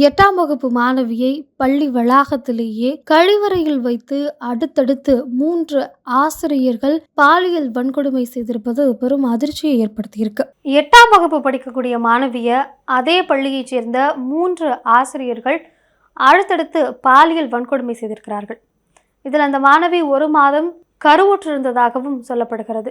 எட்டாம் வகுப்பு மாணவியை பள்ளி வளாகத்திலேயே கழிவறையில் வைத்து அடுத்தடுத்து மூன்று ஆசிரியர்கள் பாலியல் வன்கொடுமை செய்திருப்பது பெரும் அதிர்ச்சியை ஏற்படுத்தியிருக்கு. எட்டாம் வகுப்பு படிக்கக்கூடிய மாணவிய அதே பள்ளியைச் சேர்ந்த மூன்று ஆசிரியர்கள் அடுத்தடுத்து பாலியல் வன்கொடுமை செய்திருக்கிறார்கள். இதில் அந்த மாணவி ஒரு மாதம் கருவுற்றிருந்ததாகவும் சொல்லப்படுகிறது.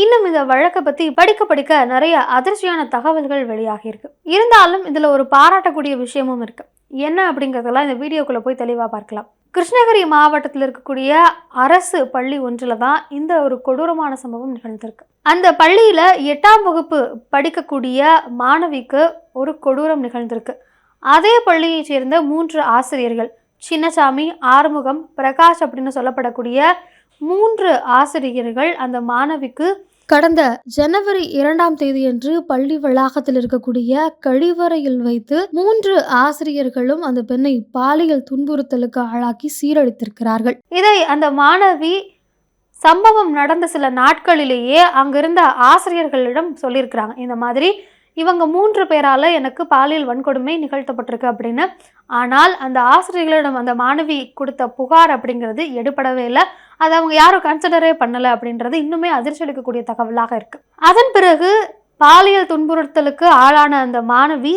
இன்னும் இந்த வழக்கை பற்றி படிக்க படிக்க நிறைய அதிர்ச்சியான தகவல்கள் வெளியாகியிருக்கு. இருந்தாலும் இதில் ஒரு பாராட்டக்கூடிய விஷயமும் இருக்கு. என்ன அப்படிங்கிறதெல்லாம் இந்த வீடியோக்குள்ளே போய் தெளிவாக பார்க்கலாம். கிருஷ்ணகிரி மாவட்டத்தில் இருக்கக்கூடிய அரசு பள்ளி ஒன்றில் தான் இந்த ஒரு கொடூரமான சம்பவம் நிகழ்ந்திருக்கு. அந்த பள்ளியில் எட்டாம் வகுப்பு படிக்கக்கூடிய மாணவிக்கு ஒரு கொடூரம் நிகழ்ந்திருக்கு. அதே பள்ளியைச் சேர்ந்த மூன்று ஆசிரியர்கள் சின்னசாமி ஆறுமுகம் பிரகாஷ் அப்படின்னு சொல்லப்படக்கூடிய மூன்று ஆசிரியர்கள் அந்த மாணவிக்கு கடந்த ஜனவரி இரண்டாம் தேதியன்று பள்ளி வளாகத்தில் இருக்கக்கூடிய கழிவறையில் வைத்து மூன்று ஆசிரியர்களும் அந்த பெண்ணை பாலியல் துன்புறுத்தலுக்கு ஆளாக்கி சீரழித்திருக்கிறார்கள். இதை அந்த மாணவி சம்பவம் நடந்த சில நாட்களிலேயே அங்கிருந்த ஆசிரியர்களிடம் சொல்லியிருக்கிறாங்க. இந்த மாதிரி இவங்க மூன்று பேரால் எனக்கு பாலியல் வன்கொடுமை நிகழ்த்தப்பட்டிருக்கு அப்படின்னு. ஆனால் அந்த ஆசிரியர்களிடம் அந்த மாணவி கொடுத்த புகார் அப்படிங்கிறது எடுபடவே இல்லை. அதை அவங்க யாரும் கன்சிடரே பண்ணலை அப்படின்றது இன்னுமே அதிர்ச்சி அளிக்கக்கூடிய தகவலாக இருக்குது அதன் பிறகு பாலியல் துன்புறுத்தலுக்கு ஆளான அந்த மாணவி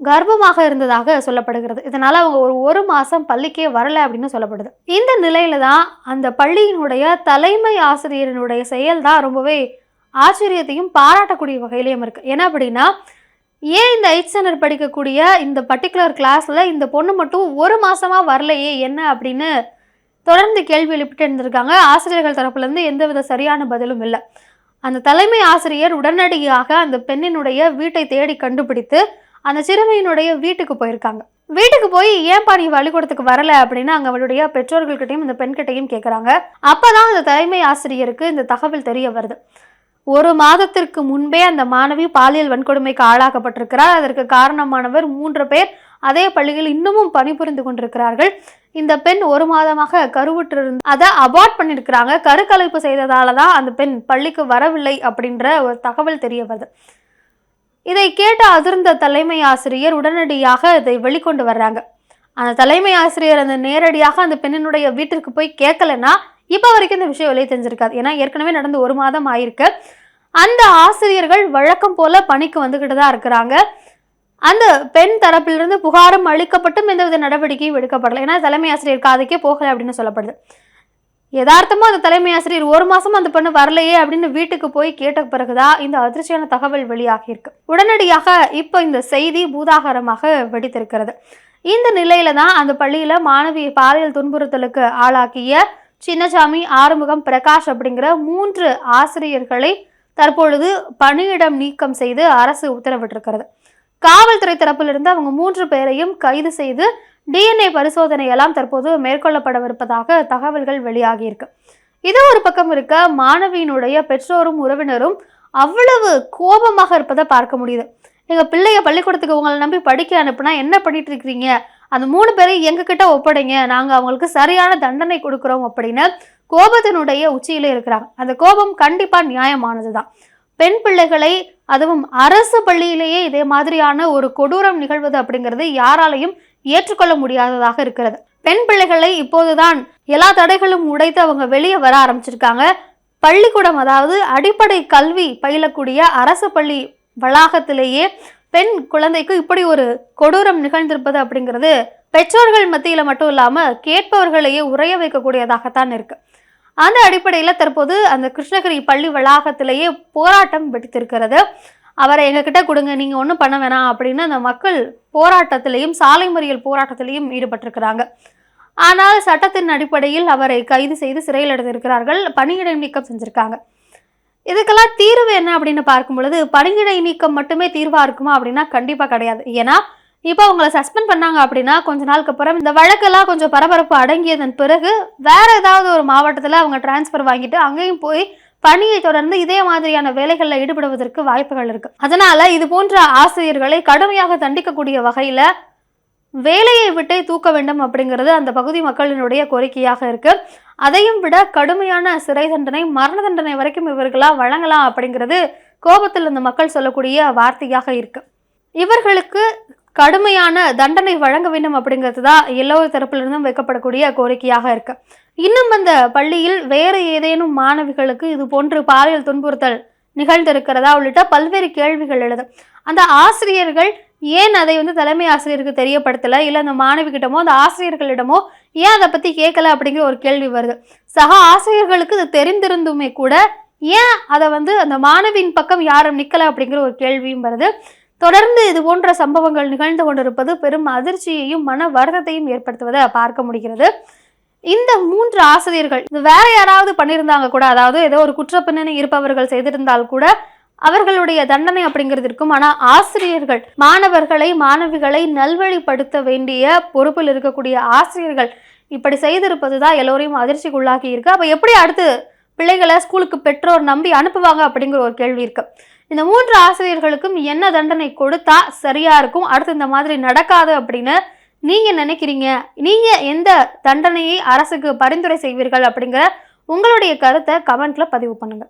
கர்ப்பமாக இருந்ததாக சொல்லப்படுகிறது. இதனால் அவங்க ஒரு ஒரு மாதம் பள்ளிக்கே வரலை அப்படின்னு சொல்லப்படுது. இந்த நிலையில தான் அந்த பள்ளியினுடைய தலைமை ஆசிரியரினுடைய செயல் தான் ரொம்பவே ஆச்சரியத்தையும் பாராட்டக்கூடிய வகையிலையும் இருக்குது ஏன்னா அப்படின்னா ஏன் இந்த எயிட் ஸ்டாண்டர்ட் படிக்கக்கூடிய இந்த பர்டிகுலர் கிளாஸில் இந்த பொண்ணு மட்டும் ஒரு மாதமாக வரலையே என்ன அப்படின்னு தொடர்ந்து கேள்வி எழுப்பிட்டு இருந்திருக்காங்க. ஆசிரியர்கள் தரப்புலேருந்து எந்தவித சரியான பதிலும் இல்லை. அந்த தலைமை ஆசிரியர் உடனடியாக அந்த பெண்ணினுடைய வீட்டை தேடி கண்டுபிடித்து அந்த சிறுமியினுடைய வீட்டுக்கு போயிருக்காங்க. வீட்டுக்கு போய் ஏன்பா நீ பள்ளிக்கூடத்துக்கு வரல அப்படின்னு அங்கே அவளுடைய பெற்றோர்கள்கிட்டையும் இந்த பெண்கிட்டையும் கேட்குறாங்க அப்போ தான் அந்த தலைமை ஆசிரியருக்கு இந்த தகவல் தெரிய வருது. ஒரு மாதத்திற்கு முன்பே அந்த மாணவி பாலியல் வன்கொடுமைக்கு ஆளாக்கப்பட்டிருக்கிறார். அதற்கு காரணமானவர் மூன்று பேர். அதே பள்ளியில் இன்னமும் பணிபுரிந்து கொண்டிருக்கிறார்கள். இந்த பெண் ஒரு மாதமாக கருவுற்று இருந்து அதை அபார்ட் பண்ணியிருக்கிறாங்க. கருக்கலைப்பு செய்ததால தான் அந்த பெண் பள்ளிக்கு வரவில்லை அப்படின்ற ஒரு தகவல் தெரிய வருது. இதை கேட்ட அதிர்ந்த தலைமை ஆசிரியர் உடனடியாக இதை வெளிக்கொண்டு வர்றாங்க. அந்த தலைமை ஆசிரியர் அந்த நேரடியாக அந்த பெண்ணினுடைய வீட்டிற்கு போய் கேட்கலன்னா இப்போ வரைக்கும் இந்த விஷயம் வெளியே தெரிஞ்சிருக்காது. ஏன்னா ஏற்கனவே நடந்து ஒரு மாதம் ஆயிருக்கு. அந்த ஆசிரியர்கள் வழக்கம் போல பணிக்கு வந்துக்கிட்டு தான் இருக்கிறாங்க. அந்த பெண் தரப்பிலிருந்து புகாரும் அளிக்கப்பட்டும் எந்தவித நடவடிக்கையும் எடுக்கப்படலை. ஏன்னா தலைமை ஆசிரியர் காதுக்கே போகலை அப்படின்னு சொல்லப்படுது. யதார்த்தமாக அந்த தலைமை ஆசிரியர் ஒரு மாதம் அந்த பொண்ணு வரலையே அப்படின்னு வீட்டுக்கு போய் கேட்ட பிறகுதான் இந்த அதிர்ச்சியான தகவல் வெளியாகியிருக்கு. உடனடியாக இப்போ இந்த செய்தி பூதாகரமாக வெடித்திருக்கிறது. இந்த நிலையில தான் அந்த பள்ளியில் மாணவியை பாலியல் துன்புறுத்தலுக்கு ஆளாக்கிய சின்னசாமி ஆறுமுகம் பிரகாஷ் அப்படிங்கிற மூன்று ஆசிரியர்களை தற்பொழுது பணியிடம் நீக்கம் செய்து அரசு உத்தரவிட்டிருக்கிறது. காவல்துறை தரப்பிலிருந்து அவங்க மூன்று பேரையும் கைது செய்து டிஎன்ஏ பரிசோதனை எல்லாம் தற்போது மேற்கொள்ளப்படவிருப்பதாக தகவல்கள் வெளியாகியிருக்கு. இது ஒரு பக்கம் இருக்க மாணவியினுடைய பெற்றோரும் உறவினரும் அவ்வளவு கோபமாக இருப்பதை பார்க்க முடியுது. எங்கள் பிள்ளைய பள்ளிக்கூடத்துக்கு உங்களை நம்பி படிக்க அனுப்புனா என்ன பண்ணிட்டு இருக்கிறீங்க? அந்த மூணு பேரையும் எங்ககிட்ட ஒப்படைங்க. நாங்கள் அவங்களுக்கு சரியான தண்டனை கொடுக்குறோம் அப்படின்னு கோபத்தினுடைய உச்சியிலே இருக்கிறாங்க. அந்த கோபம் கண்டிப்பாக நியாயமானது தான் பெண் பிள்ளைகளை அதுவும் அரசு பள்ளியிலேயே இதே மாதிரியான ஒரு கொடூரம் நிகழ்வது அப்படிங்கிறது யாராலையும் ஏற்றுக்கொள்ள முடியாததாக இருக்கிறது. பெண் பிள்ளைகளை இப்போதுதான் எல்லா தடைகளும் உடைத்து அவங்க வெளியே வர ஆரம்பிச்சிருக்காங்க. பள்ளிக்கூடம் அதாவது அடிப்படை கல்வி பயிலக்கூடிய அரசு பள்ளி வளாகத்திலேயே பெண் குழந்தைக்கு இப்படி ஒரு கொடூரம் நிகழ்ந்திருப்பது அப்படிங்கிறது பெற்றோர்கள் மத்தியில் மட்டும் இல்லாமல் கேட்பவர்களையே உரைய வைக்கக்கூடியதாகத்தான் இருக்கு. அந்த அடிப்படையில் தற்போது அந்த கிருஷ்ணகிரி பள்ளி வளாகத்திலேயே போராட்டம் வெடித்திருக்கிறது. அவரை எங்ககிட்ட கொடுங்க நீங்கள் ஒன்றும் பண்ண வேணாம் அப்படின்னு அந்த மக்கள் போராட்டத்திலையும் சாலை மறியல் போராட்டத்திலையும் ஈடுபட்டிருக்கிறாங்க. ஆனால் சட்டத்தின் அடிப்படையில் அவரை கைது செய்து சிறையில் எடுத்திருக்கிறார்கள் பணியிடை நீக்கம் செஞ்சுருக்காங்க. இதுக்கெல்லாம் தீர்வு என்ன அப்படின்னு பார்க்கும் பொழுது பணியிடை நீக்கம் மட்டுமே தீர்வாக இருக்குமா அப்படின்னா கண்டிப்பாக கிடையாது. ஏன்னா இப்போ அவங்கள சஸ்பெண்ட் பண்ணாங்க அப்படின்னா கொஞ்ச நாளுக்கு அப்புறம் இந்த வழக்கெல்லாம் கொஞ்சம் பரபரப்பு அடங்கியதன் பிறகு வேற ஏதாவது ஒரு மாவட்டத்தில் அவங்க டிரான்ஸ்ஃபர் வாங்கிட்டு அங்கேயும் போய் பணியை தொடர்ந்து இதே மாதிரியான வேலைகளில் ஈடுபடுவதற்கு வாய்ப்புகள் இருக்கு. அதனால இது போன்ற ஆசிரியர்களை கடுமையாக தண்டிக்கக்கூடிய வகையில வேலையை விட்டே தூக்க வேண்டும் அப்படிங்கிறது அந்த பகுதி மக்களினுடைய கோரிக்கையாக இருக்கு. அதையும் விட கடுமையான சிறை தண்டனை மரண தண்டனை வரைக்கும் இவர்களா வழங்கலாம் அப்படிங்கிறது கோபத்தில் இந்த மக்கள் சொல்லக்கூடிய வார்த்தையாக இருக்கு. இவர்களுக்கு கடுமையான தண்டனை வழங்க வேண்டும் அப்படிங்கிறது தான் எல்லோரு தரப்பிலிருந்தும் வைக்கப்படக்கூடிய கோரிக்கையாக இருக்கு. இன்னும் அந்த பள்ளியில் வேறு ஏதேனும் மாணவிகளுக்கு இது போன்று பாலியல் துன்புறுத்தல் நிகழ்ந்திருக்கிறதா? உள்ளிட்ட பல்வேறு கேள்விகள் எழுது அந்த ஆசிரியர்கள் ஏன் அதை வந்து தலைமை ஆசிரியருக்கு தெரியப்படுத்தலை? இல்லை அந்த மாணவிகிட்டமோ அந்த ஆசிரியர்களிடமோ ஏன் அதை பற்றி கேட்கல அப்படிங்கிற ஒரு கேள்வி வருது. சக ஆசிரியர்களுக்கு இது தெரிந்திருந்துமே கூட ஏன் அதை வந்து அந்த மாணவியின் பக்கம் யாரும் நிற்கலை அப்படிங்கிற ஒரு கேள்வியும் வருது. தொடர்ந்து இது போன்ற சம்பவங்கள் நிகழ்ந்து கொண்டிருப்பது பெரும் அதிர்ச்சியையும் மன வருத்தத்தையும் ஏற்படுத்துவதை பார்க்க முடிகிறது. இந்த மூன்று ஆசிரியர்கள் வேற யாராவது பண்ணியிருந்தாங்க கூட அதாவது ஏதோ ஒரு குற்ற பின்னணி இருப்பவர்கள் செய்திருந்தால் கூட அவர்களுடைய தண்டனை அப்படிங்கிறது இருக்கும். ஆனால் ஆசிரியர்கள் மாணவர்களை மாணவிகளை நல்வழிப்படுத்த வேண்டிய பொறுப்பில் இருக்கக்கூடிய ஆசிரியர்கள் இப்படி செய்திருப்பது தான் எல்லோரையும் அதிர்ச்சிக்குள்ளாகி இருக்கு. அப்போ எப்படி அடுத்து பிள்ளைகளை ஸ்கூலுக்கு பெற்றோர் நம்பி அனுப்புவாங்க அப்படிங்கிற ஒரு கேள்வி இருக்கு. இந்த மூன்று ஆசிரியர்களுக்கும் என்ன தண்டனை கொடுத்தா சரியா இருக்கும்? அடுத்து இந்த மாதிரி நடக்காது அப்படின்னு நீங்க நினைக்கிறீங்க? நீங்க எந்த தண்டனையை அரசுக்கு பரிந்துரை செய்வீர்கள் அப்படிங்கிற உங்களுடைய கருத்தை கமெண்ட்ல பதிவு பண்ணுங்க.